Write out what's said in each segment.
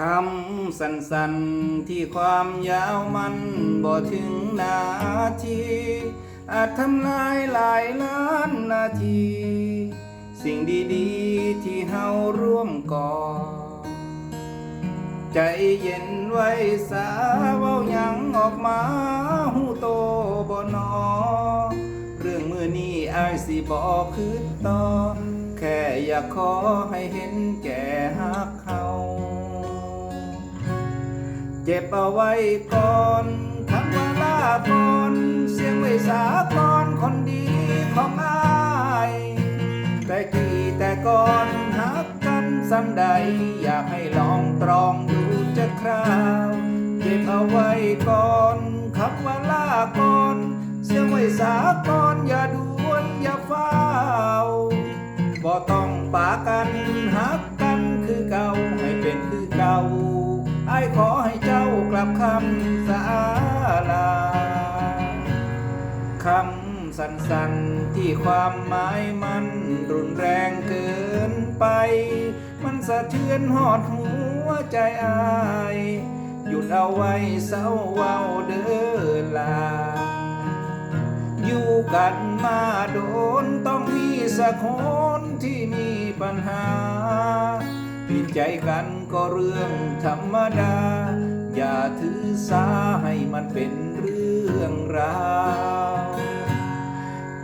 คำสั้นๆที่ความยาวมันบ่ถึงนาที อาจทำลายหลายล้านนาที สิ่งดีๆที่เฮาร่วมก่อ ใจเย็นไว้สาเว้าหยังออกมาหูโตบ่นอ เรื่องมือนี้อายสิบอกคือต่อ แค่อยากขอให้เห็นแก่ฮักเขา เจ็บเอาไว้ก่อนคำว่าลาก่อนเสียงไว้สาก่อนคนดีของอายแต่กี่แต่ก่อนหักกันซ้ำใด อยากให้ลองตรองดูจะคราว เก็บเอาไว้ก่อนคำว่าลาก่อนายขอให้เจ้ากลับคำสาลาคำสั้นๆที่ความหมายมันรุนแรงเกินไป มันสะเทือนหอดหัวใจอาย หยุดเอาไว้เศร้าเว้าเดินลา อยู่กันมาโดนต้องมีสักคนที่มีปัญหา ผิดใจกันก็เรื่องธรรมดา อย่าถือสาให้มันเป็นเรื่องราว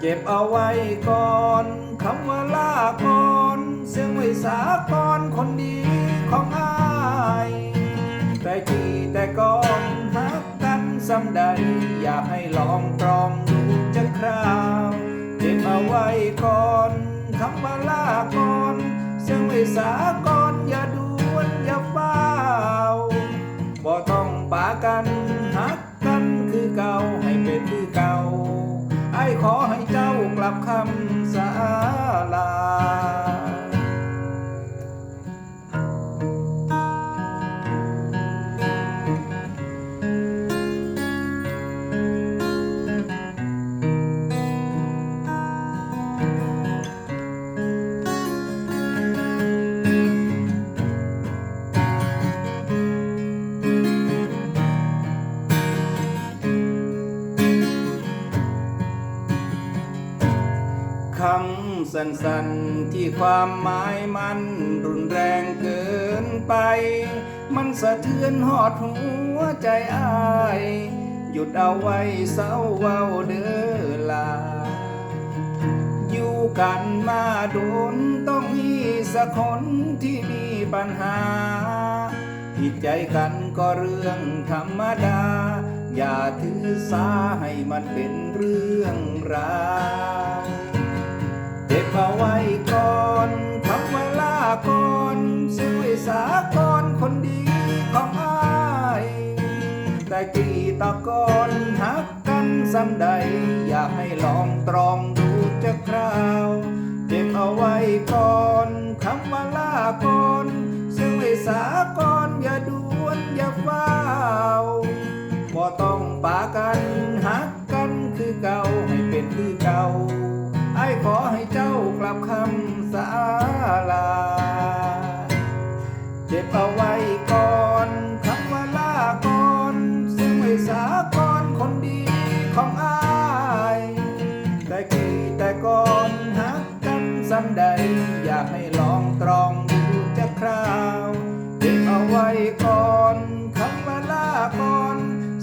เก็บเอาไว้ก่อนคำว่าลาก่อนเสียงไว้สาก่อนคนดีของอายแต่ที่แต่ก่อนหักกันซ้ำใด อยากให้ลองตรองดูจะคราวเก็บเอาไว้ก่อนคำว่าลาก่อนเสียงไว้สาก่อนอย่า เจ้ากลับคำำสั้นๆ ที่ความหมายมันรุนแรงเกินไป มันสะเทือนหอดหัวใจอาย หยุดเอาไว้เศร้าเว้าเด้อลา อยู่กันมาโดนต้องมีสักคนที่มีปัญหา ผิดใจกันก็เรื่องธรรมดา อย่าถือสาให้มันเป็นเรื่องราว ก็บเอาไว้ก่อนคำว่าลาก่อนสียไว้สาก่อนคนดีของอายแต่กี่ตะกอนหักกันซ้ำใด อยากให้ลองตรองดูจะคราวเก็บเอาไว้ก่อนคำว่าลาก่อนซึ่งไว้สาก่อ สาลา เจ็บเอาไว้ก่อนคำว่าลาก่อนซึ่งไว้สาก่อนคนดีของอาย แต่กี่แต่ก่อนหักกันซ้ำใด อยากให้ลองตรองดูจะคราวเก็บเอาไว้ก่อนคำว่าลาก่อน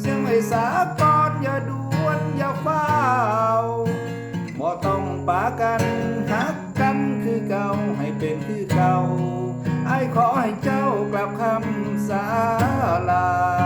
ซึ่งไว้สาก่อนอย่าด่วนอย่าเฝ้าบ่ต้องปากันหากือเก่าให้เป็นคือเก่าไอ้ขอให้เจ้ากลับคำสาลา